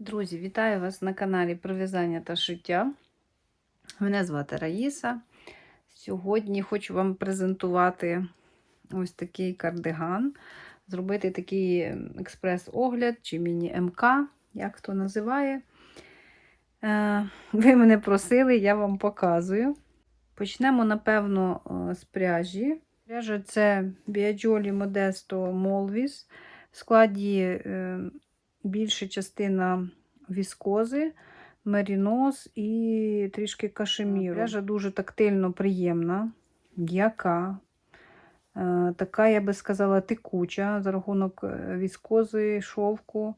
Друзі, вітаю вас на каналі про в'язання та шиття. Мене звати Раїса. Сьогодні хочу вам презентувати ось такий кардиган, зробити такий експрес-огляд чи міні-МК, як хто називає. Е, Ви мене просили, я вам показую. Почнемо, напевно, е, з пряжі. Пряжа це Biagioli Modesto Molvis. В складі е, більша частина віскози, мерінос і трішки кашеміру. Пряжа дуже тактильно приємна, м'яка. Е, Така, я би сказала, текуча за рахунок е, віскози, шовку.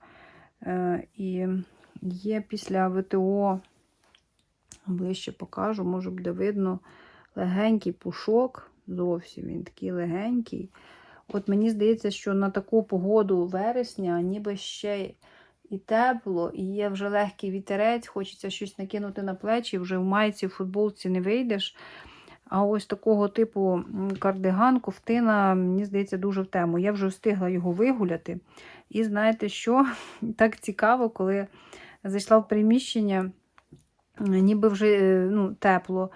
Е, І є після ВТО, ближче покажу, може буде видно, легенький пушок. Зовсім він такий легенький. От мені здається, що на таку погоду вересня, ніби ще і тепло, і є вже легкий вітерець, хочеться щось накинути на плечі, вже в майці, в футболці не вийдеш. А ось такого типу кардиган, ковтина, мені здається, дуже в тему. Я вже встигла його вигуляти. І знаєте що? Так цікаво, коли зайшла в приміщення, ніби вже ну, тепло.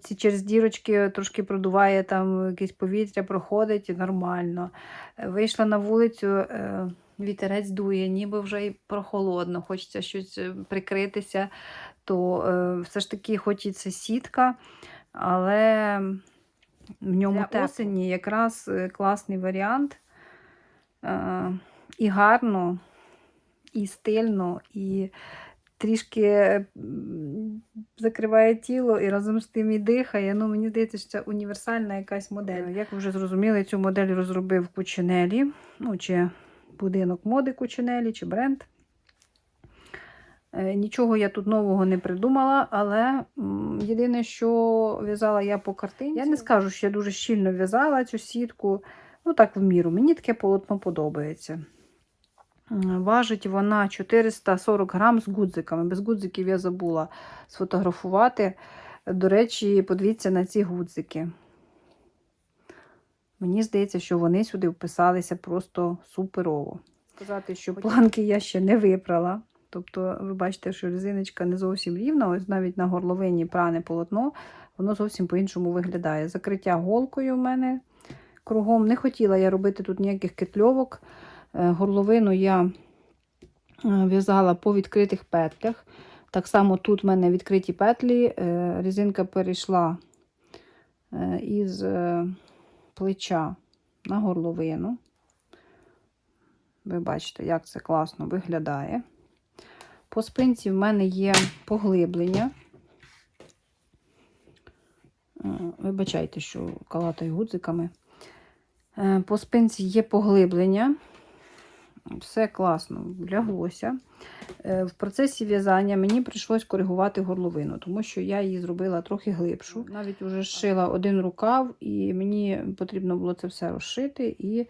Ці через дірочки трошки продуває, там якесь повітря проходить і нормально. Вийшла на вулицю, вітерець дує, ніби вже і прохолодно, хочеться щось прикритися, то все ж таки, хоч і це сітка, але в ньому Для осені якраз класний варіант. І гарно, і стильно, і трішки закриває тіло і разом з тим і дихає. Ну, Мені здається, що це універсальна якась модель. Як ви вже зрозуміли, цю модель розробив Кучинелі, ну, чи будинок моди Кучинелі, чи бренд. Нічого я тут нового не придумала, але єдине, що в'язала я по картинці. Я не скажу, що я дуже щільно в'язала цю сітку. Ну, так, в міру. Мені таке полотно подобається. Важить вона 440 грам з гудзиками. Без гудзиків я забула сфотографувати. До речі, подивіться на ці гудзики. Mені здається, що вони сюди вписалися просто суперово. Сказати, що планки я ще не випрала. Тобто, ви бачите, що резиночка не зовсім рівна, ось навіть на горловині пране полотно, воно зовсім по-іншому виглядає. Закриття голкою в мене кругом. Не хотіла я робити тут ніяких кетльовок. Горловину я в'язала по відкритих петлях. Так само тут в мене відкриті петлі, резинка перейшла із плеча на горловину. Ви бачите, як це класно виглядає. По спинці в мене є поглиблення. Вибачайте, що калатаю гудзиками. По спинці є поглиблення. Все класно ляглося. В процесі в'язання мені прийшлось коригувати горловину, тому що я її зробила трохи глибшу. Навіть вже зшила один рукав, і мені потрібно було це все розшити і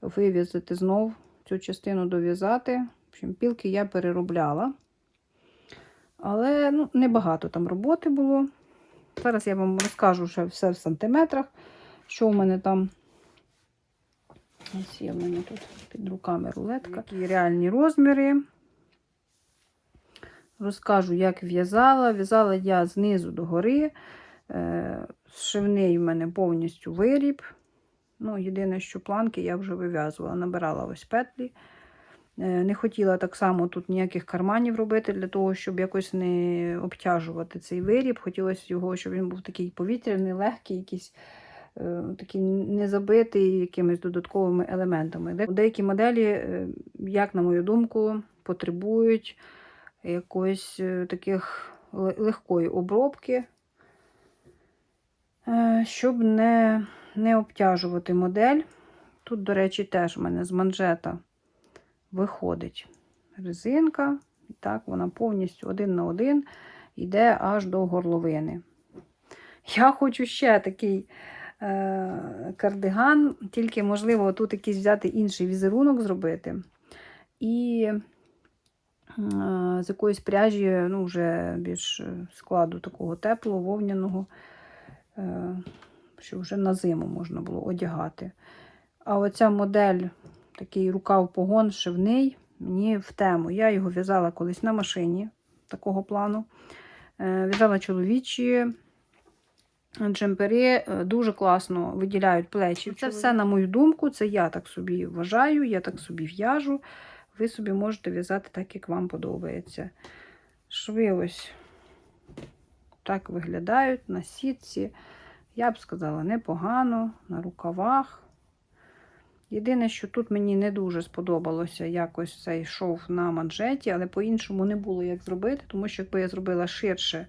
вив'язати знов цю частину дов'язати. Общем, Пілки я переробляла. Але ну, небагато там роботи було. Зараз я вам розкажу ще все в сантиметрах, що в мене там. Ось є в мене тут під руками рулетка. Які реальні розміри. Розкажу, як в'язала. В'язала я знизу до гори. Зшивний в мене повністю виріб. Ну, Єдине, що планки я вже вив'язувала, набирала ось петлі. Не хотіла так само тут ніяких карманів робити, для того, щоб якось не обтяжувати цей виріб. Хотілося його, щоб він був такий повітряний, легкий, якийсь такий не забитий якимись додатковими елементами. Деякі моделі, як на мою думку, потребують якоїсь таких легкої обробки, щоб не не обтяжувати модель. Тут, до речі, теж у мене з манжета виходить резинка, і так вона повністю один на один йде аж до горловини. Я хочу ще такий е, кардиган, тільки, можливо, тут якийсь взяти інший візерунок зробити. І е, з якоїсь пряжі, ну, вже більш складу такого теплого, вовняного, е, що вже на зиму можна було одягати. А оця модель, такий рукав погон шивний, мені в тему. Я його в'язала колись на машині такого плану. Е, В'язала чоловічі джемпери, е, дуже класно виділяють плечі. Це все, на мою думку, це я так собі вважаю, я так собі в'яжу. Ви собі можете в'язати так, як вам подобається. Шви ось так виглядають на сітці. Я б сказала, непогано, на рукавах. Єдине, що тут мені не дуже сподобалося якось цей шов на манжеті, але по-іншому не було як зробити, тому що якби я зробила ширше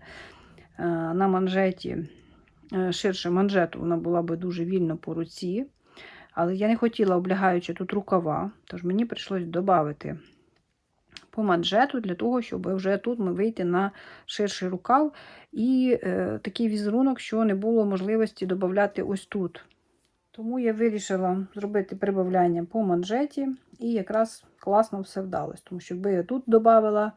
е, на манжеті, ширше манжету, вона була би дуже вільно по руці. Але я не хотіла, облягаючи тут рукава, тож мені прийшлось додати по манжету для того, щоб вже тут ми вийти на ширший рукав і е, такий візерунок, що не було можливості додати ось тут. Тому я вирішила зробити прибавляння по манжеті, і якраз класно все вдалося. Тому що якби я тут додавала,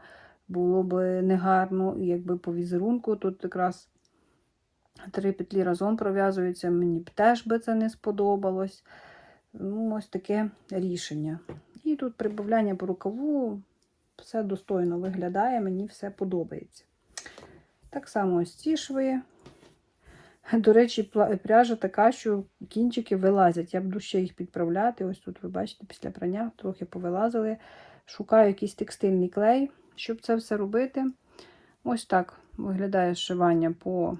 було б негарно, і якби по візерунку тут якраз три петлі разом пров'язуються, мені б теж би це не сподобалось. Ну, ось таке рішення. І тут прибавляння по рукаву все достойно виглядає, мені все подобається. Так само ось ці шви. До речі, пряжа така, що кінчики вилазять. Я буду ще їх підправляти. Ось тут, ви бачите, після прання трохи повилазили. Шукаю якийсь текстильний клей, щоб це все робити. Ось так виглядає зшивання по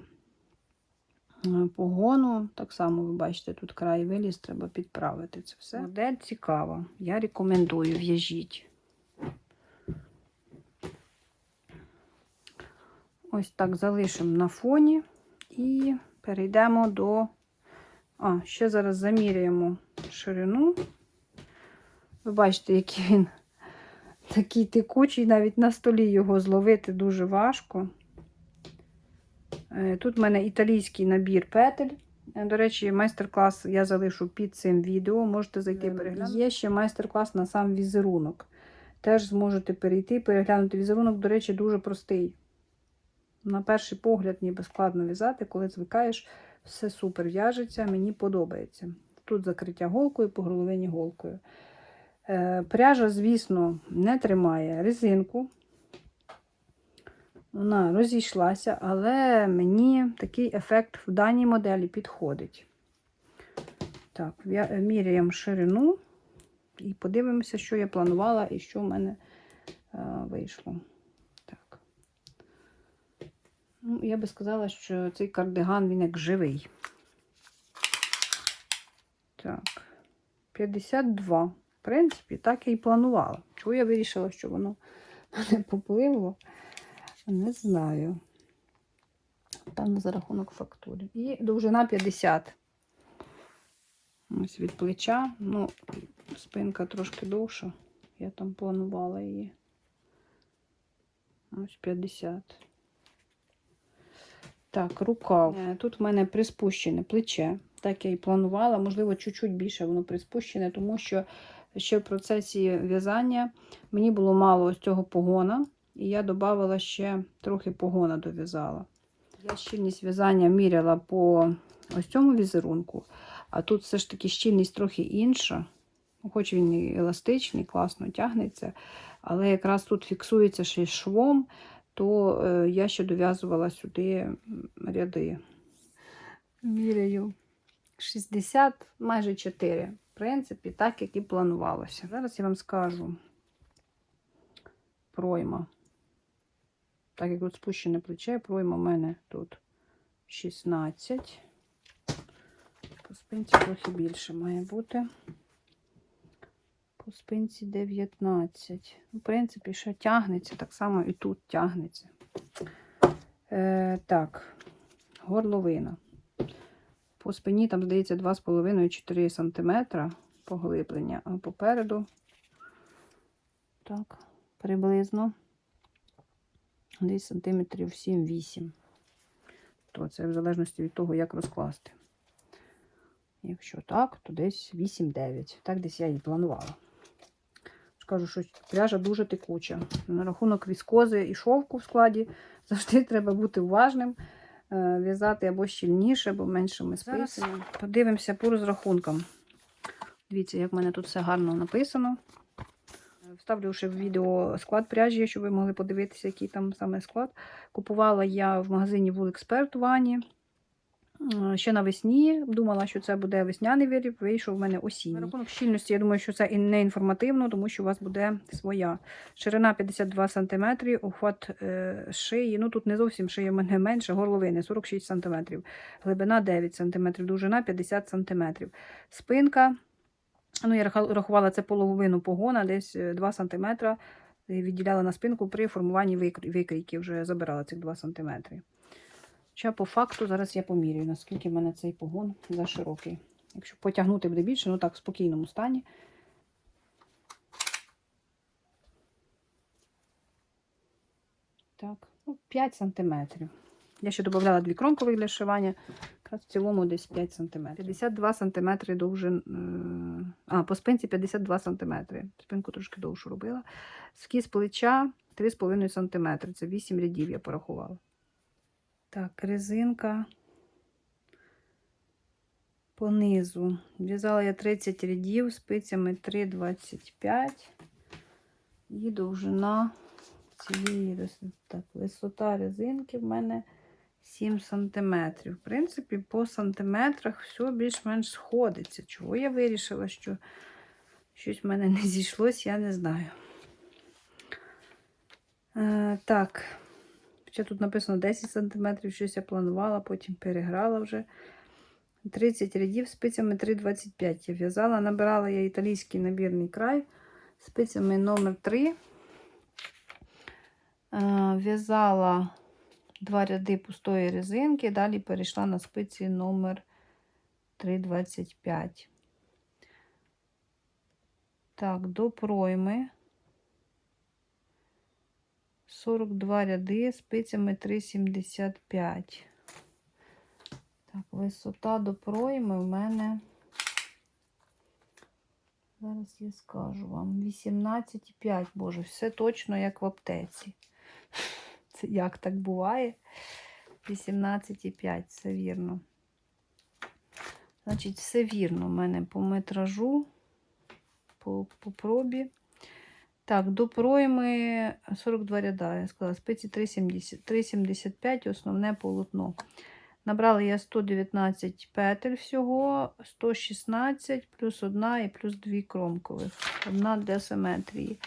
погону. Так само, ви бачите, тут край виліз, треба підправити це все. Модель цікава. Я рекомендую, в'яжіть. Ось так залишимо на фоні і перейдемо до. А, ще зараз заміряємо ширину. Ви бачите, який він такий текучий, навіть на столі його зловити дуже важко. Е, Тут в мене італійський набір петель. Е, До речі, майстер-клас я залишу під цим відео. Можете зайти переглянути. Є ще майстер-клас на сам візерунок. Теж зможете перейти, переглянути візерунок, до речі, дуже простий. На перший погляд ніби складно в'язати, коли звикаєш, все супер в'яжеться, мені подобається. Тут закриття голкою по горловині голкою. Е, пряжа, звісно, не тримає резинку. Вона розійшлася, але мені такий ефект в даній моделі підходить. Так, міряємо ширину і подивимося, що я планувала і що в мене е, вийшло. Так. Ну, я би сказала, що цей кардиган він як живий. Так, 52. В принципі, так я і планувала. Чого я вирішила, що воно не попливло? Не знаю. Певно, за рахунок фактури. І довжина 50. Ось від плеча. Ну, спинка трошки довша. Я там планувала її. Ось 50. Так, рукав. Е, Тут в мене приспущене плече. Так я і планувала. Можливо, чуть-чуть більше воно приспущене, тому що ще в процесі в'язання мені було мало ось цього погона. І я додавала ще трохи погона дов'язала. Я щільність в'язання міряла по ось цьому візерунку, а тут все ж таки щільність трохи інша. Ну, Хоч він і еластичний, класно тягнеться, але якраз тут фіксується ще й швом, то е, я ще дов'язувала сюди ряди. Міряю 60, майже 4. В принципі, так, як і планувалося. Зараз я вам скажу пройма. Так як тут спущене плече, пройма в мене тут 16. По спинці трохи більше має бути. По спинці 19. Ну, В принципі, ще тягнеться, так само і тут тягнеться. Е, так, горловина. По спині там, здається, 2,5-4 см поглиблення, а попереду, так, приблизно десь сантиметрів 7-8. То це в залежності від того, як розкласти. Якщо так, то десь 8-9. Так десь я і планувала. Скажу, що пряжа дуже текуча. На рахунок віскози і шовку в складі завжди треба бути уважним. е, В'язати або щільніше, або меншими спицями. Подивимося по розрахункам. Дивіться, як в мене тут все гарно написано. Вставлю ще в відео склад пряжі, щоб ви могли подивитися, який там саме склад. Купувала я в магазині Вулексперт у Вані. Е, Ще навесні думала, що це буде весняний виріб, вийшов в мене осінній. На рахунок щільності, я думаю, що це і не інформативно, тому що у вас буде своя. Ширина 52 см, ухват е, шиї. Ну тут не зовсім шия в мене менше, горловини 46 см, глибина 9 см, довжина 50 см. Спинка. Ну, я рахувала це половину погона, десь е, 2 см. Відділяла на спинку при формуванні викр- викрійки, вже забирала цих 2 см. Хоча по факту зараз я помірюю, наскільки в мене цей погон за широкий. Якщо потягнути буде більше, ну так, в спокійному стані. Так, ну, 5 сантиметрів. Я ще додавала дві кромкових для шивання. Якраз в цілому десь 5 см. 52 см довжин. е, А, по спинці 52 см. Спинку трошки довшу робила. Скіз плеча 3,5 см. Це 8 рядів я порахувала. Так, резинка по низу. В'язала я 30 рядів спицями 3,25 і довжина цієї так, висота резинки в мене 7 см. В принципі, по сантиметрах все більш-менш сходиться. Чого я вирішила, що щось в мене не зійшлось, я не знаю. Е, так. Ще тут написано 10 см, щось я планувала, потім переграла вже. 30 рядів спицями 3,25 я в'язала. Набирала я італійський набірний край спицями номер 3. Е, В'язала два ряди пустої резинки, далі перейшла на спиці номер 3,25. Так, до пройми. 42 ряди спицями 3,75. Так, висота до пройми в мене. Зараз я скажу вам. 18,5. Боже, все точно як в аптеці. Це як так буває? 18,5, все вірно. Значить, все вірно. У мене по метражу, по, по пробі. Так, до пройми 42 ряда, я сказала, спиці 3,75, основне полотно. Набрала я 119 петель всього, 116 плюс одна і плюс дві кромкових. Одна для симетрії.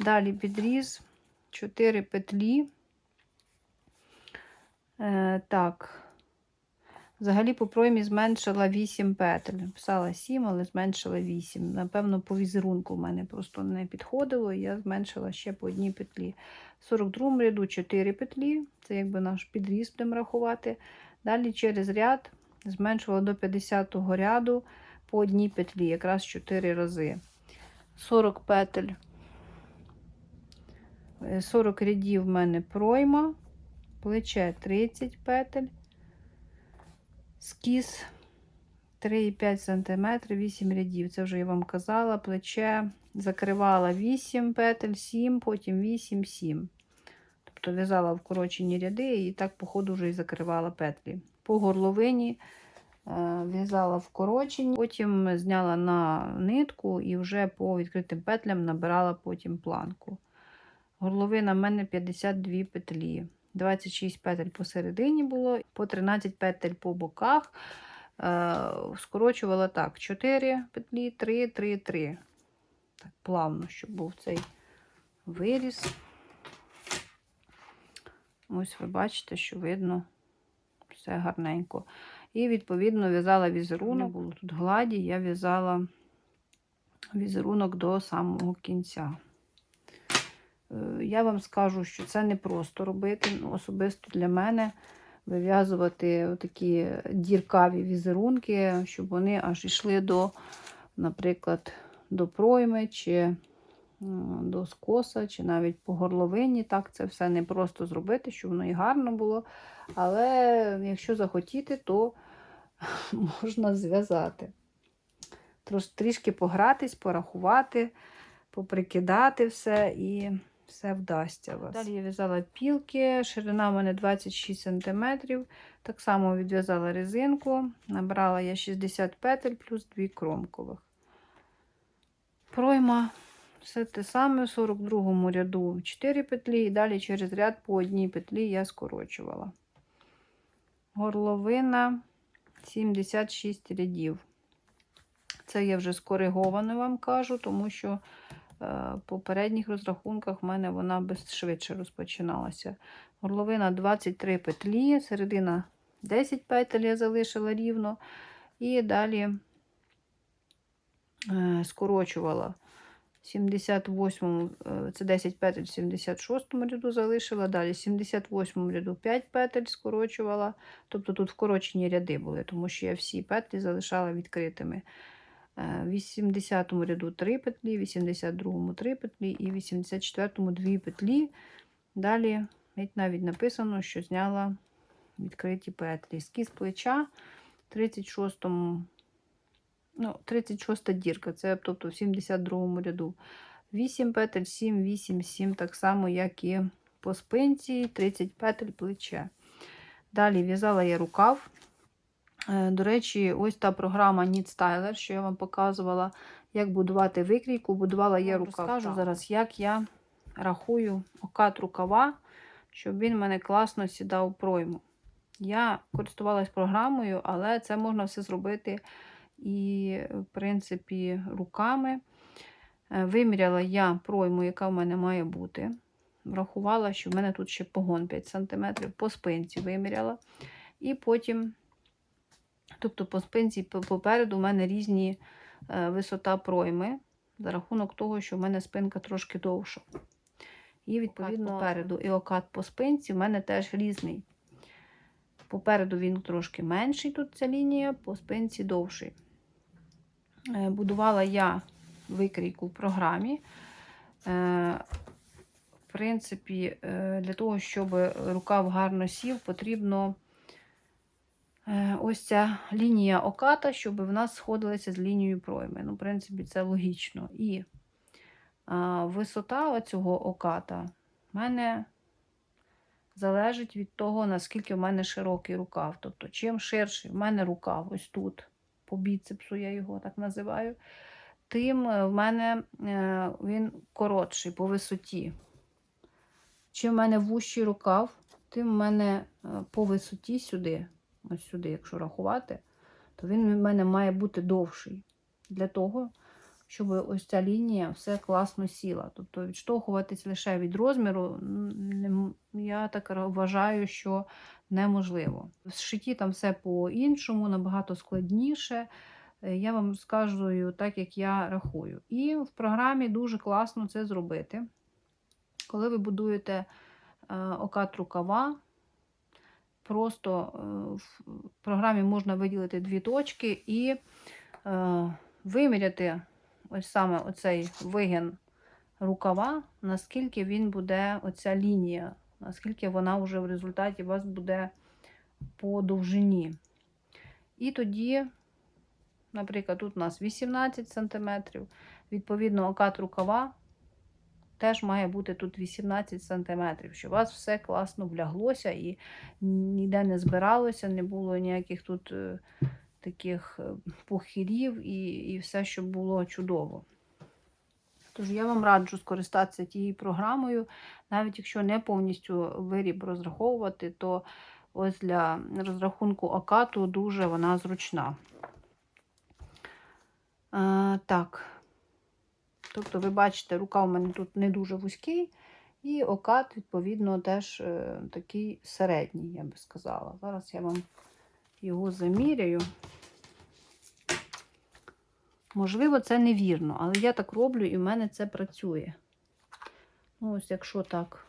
Далі підріз 4 петлі. Е, так. Взагалі по проймі зменшила 8 петель. Писала 7, але зменшила 8. Напевно, по візерунку в мене просто не підходило, і я зменшила ще по одній петлі. В 42 ряду 4 петлі, це якби наш підріз будемо рахувати. Далі через ряд зменшувала до 50-го ряду по одній петлі, якраз 4 рази. 40 петель. Е, 40 рядів в мене пройма, плече 30 петель. Скіз 3,5 см, 8 рядів. Це вже я вам казала. Плече закривала 8 петель, 7, потім 8, 7. Тобто в'язала вкорочені ряди і так, по ходу, вже і закривала петлі. По горловині е, в'язала вкорочені, потім зняла на нитку і вже по відкритим петлям набирала потім планку. Горловина в мене 52 петлі. 26 петель посередині було, по 13 петель по боках. Е, скорочувала так: 4 петлі, 3, 3, 3. Так, плавно, щоб був цей виріз. Ось ви бачите, що видно все гарненько. І, відповідно, в'язала візерунок. Було тут гладі, я в'язала візерунок до самого кінця. Е, Я вам скажу, що це не просто робити. Ну, особисто для мене вив'язувати такі діркаві візерунки, щоб вони аж йшли до, наприклад, до пройми, чи до скоса, чи навіть по горловині. Так, це все не просто зробити, щоб воно і гарно було. Але якщо захотіти, то можна зв'язати. Трішки погратись, порахувати, поприкидати все і все вдасться у вас. Далі я в'язала пілки, ширина в мене 26 см. Так само відв'язала резинку, набрала я 60 петель плюс 2 кромкових. Пройма все те саме, в 42 ряду 4 петлі, і далі через ряд по одній петлі я скорочувала. Горловина 76 рядів. Це я вже скориговано вам кажу, тому що попередніх розрахунках в мене вона без швидше розпочиналася. Горловина 23 петлі, середина 10 петель я залишила рівно. І далі е, скорочувала 78, е, це 10 петель в 76 ряду залишила, далі в 78 ряду 5 петель скорочувала. Тобто тут вкорочені ряди були, тому що я всі петлі залишала відкритими. Е, В 80 ряду 3 петлі, в 82 3 петлі і в 84 2 петлі. Далі навіть написано, що зняла відкриті петлі. Скіз плеча 36 ну, 36 дірка, це тобто в 72 ряду. 8 петель, 7, 8, 7, так само, як і по спинці, 30 петель плече. Далі в'язала я рукав. Е, До речі, ось та програма Knit Styler, що я вам показувала, як будувати викрійку. Будувала я рукав. розкажу зараз, як я рахую окат рукава, щоб він мене класно сідав у пройму. Я користувалась програмою, але це можна все зробити і, в принципі, руками. Е, Виміряла я пройму, яка в мене має бути. Врахувала, що в мене тут ще погон 5 см, по спинці виміряла. І потім, тобто по спинці по- попереду, в мене різні е, висота пройми, за рахунок того, що в мене спинка трошки довша. І, відповідно, попереду і окат по спинці в мене теж різний. Попереду він трошки менший, тут ця лінія, по спинці довший. Е, Будувала я викрійку в програмі. Е, В принципі, для того, щоб рукав гарно сів, потрібно ось ця лінія оката, щоб в нас сходилася з лінією пройми. Ну, в принципі, це логічно. І висота цього оката в мене залежить від того, наскільки в мене широкий рукав. Тобто, чим ширший в мене рукав, ось тут, по біцепсу я його так називаю, тим е, в мене е, він коротший по висоті. Чим в мене вущий рукав, тим в мене е, по висоті сюди, ось сюди, якщо рахувати, то він в мене має бути довший. Для того, щоб ось ця лінія все класно сіла. Тобто відштовхуватись лише від розміру, я так вважаю, що неможливо. В шиті там все по-іншому, набагато складніше. Е, Я вам розказую так, як я рахую. І в програмі дуже класно це зробити. Коли ви будуєте е, окат рукава, просто е, в програмі можна виділити дві точки і е, виміряти ось саме оцей вигін рукава, наскільки він буде, оця лінія, наскільки вона вже в результаті у вас буде по довжині. І тоді, наприклад, тут у нас 18 см, відповідно, окат рукава теж має бути тут 18 см, щоб у вас все класно вляглося і ніде не збиралося, не було ніяких тут е, таких е, похирів і, і все, щоб було чудово. Тож я вам раджу скористатися тією програмою, навіть якщо не повністю виріб розраховувати, то ось для розрахунку окату дуже вона зручна. А, так. Тобто, ви бачите, рука у мене тут не дуже вузький, і окат, відповідно, теж е, такий середній, я би сказала. Зараз я вам його заміряю. Можливо, це невірно, але я так роблю і в мене це працює. Ну, ось якщо так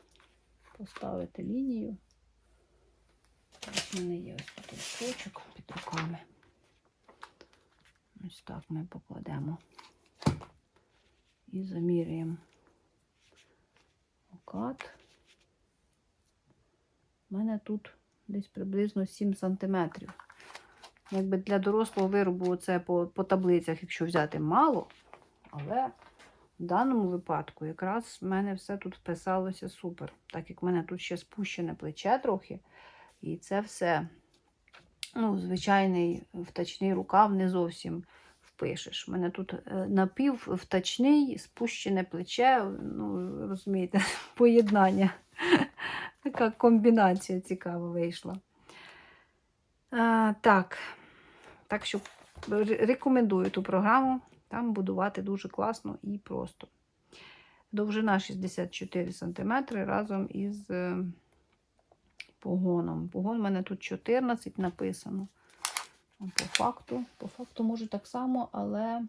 поставити лінію. Ось в мене є ось такий листочок під руками. Ось так ми покладемо і заміряємо окат. У мене тут десь приблизно 7 сантиметрів. Якби для дорослого виробу це по, по таблицях, якщо взяти мало, але в даному випадку якраз в мене все тут вписалося супер. Так як в мене тут ще спущене плече трохи, і це все, ну, звичайний втачний рукав не зовсім впишеш. У мене тут е, напів втачний, спущене плече, ну, розумієте, поєднання. Така комбінація цікава вийшла. А, так. так що рекомендую ту програму. Там будувати дуже класно і просто. Довжина 64 см разом із е, погоном. Погон у мене тут 14 написано. А По факту, по факту може так само, але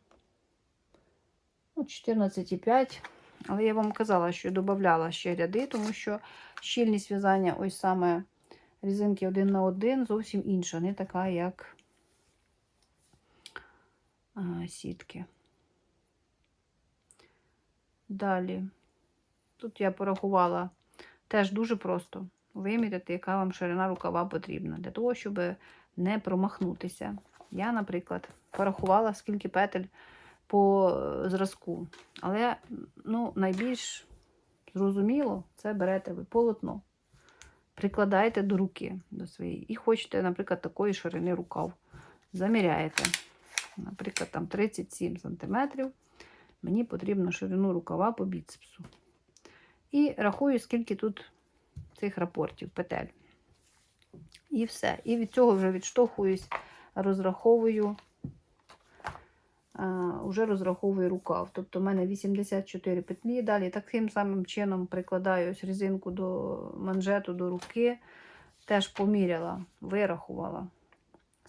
ну, 14,5. Але я вам казала, що додавала ще ряди, тому що щільність в'язання, ось саме різинки один на один, зовсім інша, не така, як а, сітки. Далі. Тут я порахувала теж дуже просто виміряти, яка вам ширина рукава потрібна. Для того, щоб не промахнутися. Я, наприклад, порахувала, скільки петель по е, зразку. Але ну, найбільш зрозуміло, це берете ви полотно. Прикладаєте до руки до своєї. І хочете, наприклад, такої ширини рукав. Заміряєте. Наприклад, там 37 см. Мені потрібно ширину рукава по біцепсу. І рахую, скільки тут цих рапортів, петель. І все. І від цього вже відштовхуюсь, розраховую, вже розраховую рукав. Тобто в мене 84 петлі. Далі таким самим чином прикладаю ось резинку до манжету, до руки. Теж поміряла, вирахувала.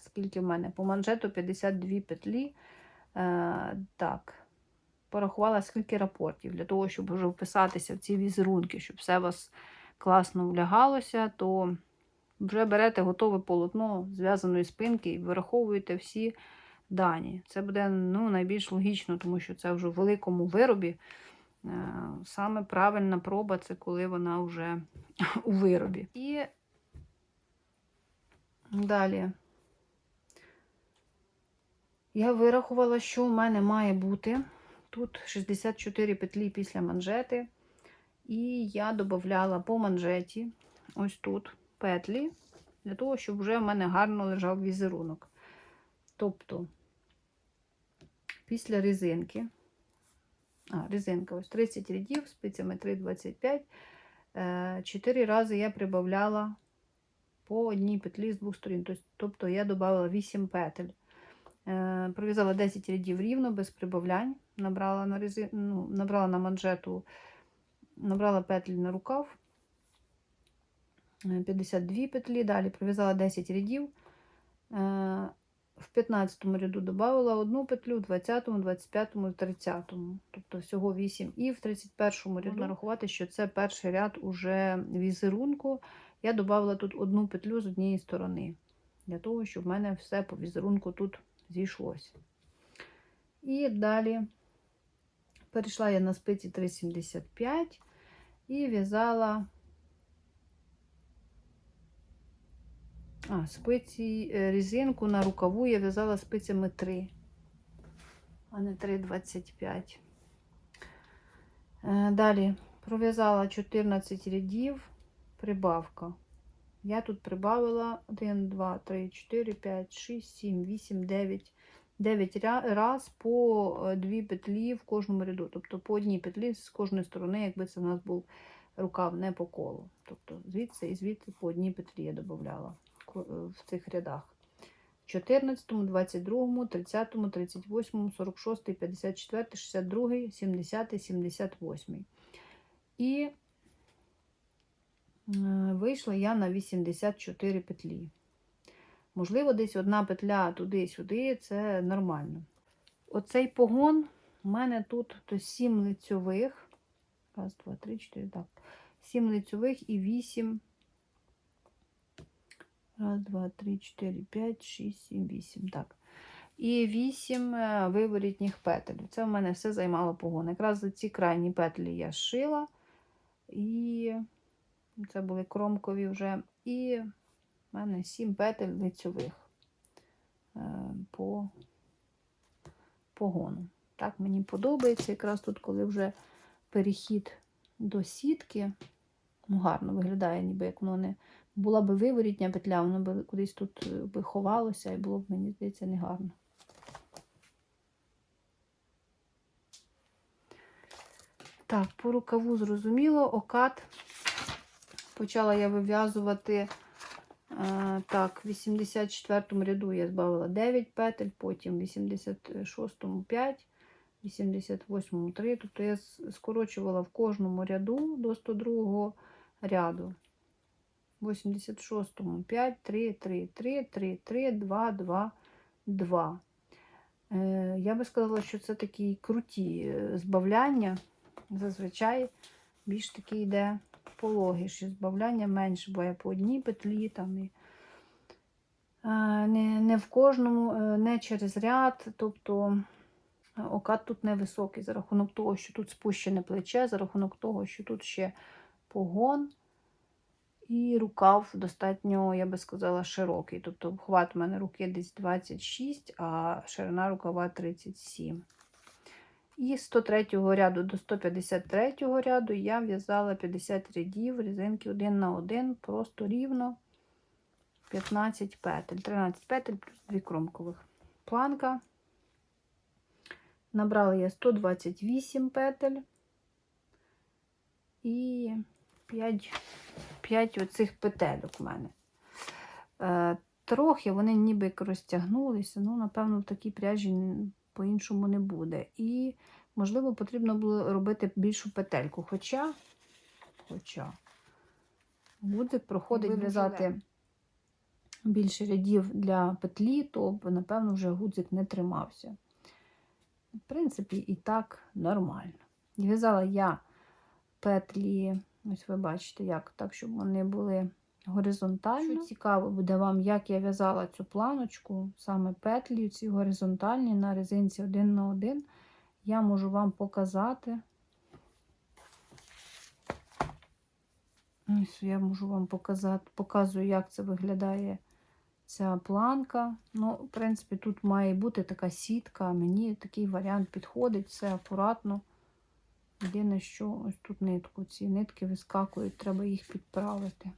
Скільки в мене? По манжету 52 петлі. Е, так, порахувала, скільки рапортів. Для того, щоб вже вписатися в ці візерунки, щоб все у вас класно влягалося, то вже берете готове полотно зв'язаної спинки і вираховуєте всі дані. Це буде ну, найбільш логічно, тому що це вже в великому виробі. Е, Саме правильна проба це коли вона вже у виробі. І далі. Я вирахувала, що в мене має бути. Тут 64 петлі після манжети. І я додавала по манжеті ось тут петлі, для того, щоб вже в мене гарно лежав візерунок. Тобто, після резинки, а, резинка ось 30 рядів, спицями 3,25, 4 рази я прибавляла по одній петлі з двох сторін. Тобто я додала 8 петель. Е, Пров'язала 10 рядів рівно, без прибавлянь, набрала на резин... ну, набрала на манжету, набрала петлі на рукав, е, 52 петлі, далі пров'язала 10 рядів. Е, В 15 ряду додала одну петлю, в 20, 25, 30. Тобто всього 8. І в 31 ряду можна рахувати, що це перший ряд уже візерунку. Я додала тут одну петлю з однієї сторони. Для того, щоб в мене все по візерунку тут зійшлося. І далі перейшла я на спиці 3,75 і в'язала а, спиці е, резинку на рукаву я в'язала спицями 3, а не 3,25. Е, Далі пров'язала 14 рядів, прибавка. Я тут прибавила 1, 2, 3, 4, 5, 6, 7, 8, 9. 9 раз по 2 петлі в кожному ряду. Тобто по одній петлі з кожної сторони, якби це у нас був рукав не по колу. Тобто звідси і звідси по одній петлі я додавала в цих рядах. 14, 22, 30, 38, 46, 54, 62, 70, 78. І вийшла я на 84 петлі. Можливо, десь одна петля туди-сюди, це нормально. Оцей погон у мене тут то 7 лицьових. Раз, два, три, чотири, так. 7 лицьових і 8. Раз, два, три, чотири, п'ять, шість, сім, вісім. Так. І 8 виворітніх петель. Це в мене все займало погон. Якраз за ці крайні петлі я шила. І це були кромкові вже. І в мене 7 петель лицьових е, по погону. Так мені подобається. Якраз тут, коли вже перехід до сітки, ну, гарно виглядає, ніби як воно не була би виворітня петля, воно би кудись тут е, би ховалося і було б, мені здається, негарно. Так, по рукаву зрозуміло, окат. Почала я вив'язувати. Е, так, в 84-му ряду я збавила 9 петель, потім в 86-му 5, 88-му 3. Тобто я скорочувала в кожному ряду до 102 ряду. В 86 5, 3, 3, 3, 3, 3, 2, 2, 2. Е, Я би сказала, що це такі круті збавляння. Зазвичай більш таки йде пологіші збавляння менше, бо я по одній петлі там і е, не, не в кожному, е, не через ряд. Тобто е, окат тут невисокий за рахунок того, що тут спущене плече, за рахунок того, що тут ще погон. І рукав достатньо, я би сказала, широкий. Тобто обхват у мене руки десь 26, а ширина рукава 37. І з 103 ряду до 153 ряду я в'язала 50 рядів резинки 1 на 1, просто рівно 15 петель. 13 петель плюс 2 кромкових. Планка. Набрала я 128 петель і 5, 5 оцих петельок у мене. Е, трохи вони ніби як розтягнулися, ну, напевно, в такій пряжі по-іншому не буде. І, можливо, потрібно було робити більшу петельку. Хоча, хоча гудзик проходить в'язати більше рядів для петлі, то, напевно, вже гудзик не тримався. В принципі, і так нормально. В'язала я петлі, ось ви бачите, як так, щоб вони були горизонтально. Що цікаво буде вам, як я в'язала цю планочку, саме петлі, ці горизонтальні на резинці 1 на 1, я можу вам показати. Ось я можу вам показати, показую, як це виглядає ця планка. Ну, в принципі, тут має бути така сітка. Мені такий варіант підходить, все акуратно. Єдине, що ось тут нитку, ці нитки вискакують, треба їх підправити.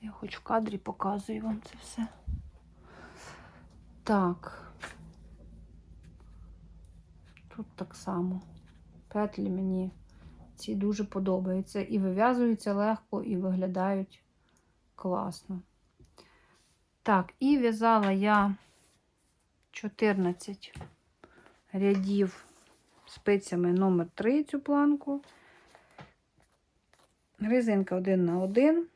Я хоч в кадрі показую вам це все. Так. Тут так само. Петлі мені ці дуже подобаються. І вив'язуються легко, і виглядають класно. Так, і в'язала я 14 рядів спицями номер 3 цю планку. Резинка 1 на 1.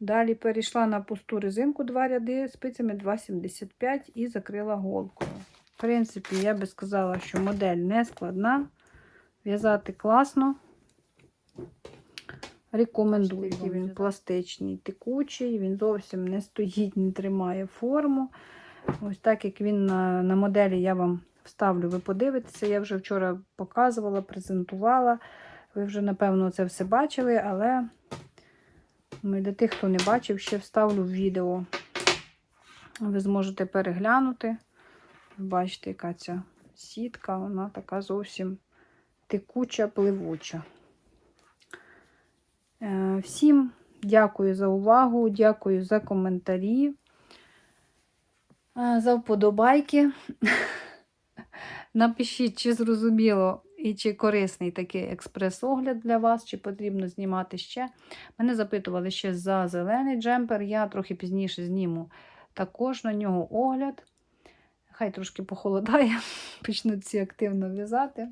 Далі перейшла на пусту резинку 2 ряди спицями 2,75 і закрила голкою. В принципі, я би сказала, що модель не складна. В'язати класно. Рекомендую. Він пластичний, текучий, він зовсім не стоїть, не тримає форму. Ось так як він на, на моделі я вам вставлю, ви подивитеся. Я вже вчора показувала, презентувала. Ви вже, напевно, це все бачили, але для тих, хто не бачив, ще вставлю в відео. Ви зможете переглянути. Бачите, яка ця сітка, вона така зовсім текуча, пливуча. Е, Всім дякую за увагу, дякую за коментарі, за вподобайки. Напишіть, чи зрозуміло і чи корисний такий експрес-огляд для вас, чи потрібно знімати ще. Мене запитували ще за зелений джемпер. Я трохи пізніше зніму також на нього огляд. Хай трошки похолодає, почнуть всі активно в'язати.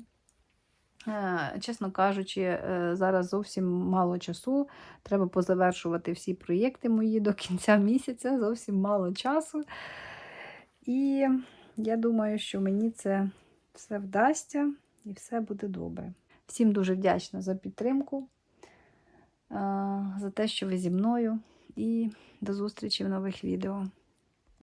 Чесно кажучи, е, зараз зовсім мало часу. Треба позавершувати всі проєкти мої до кінця місяця, зовсім мало часу. І я думаю, що мені це все вдасться і все буде добре. Всім дуже вдячна за підтримку, е, за те, що ви зі мною. І до зустрічі в нових відео.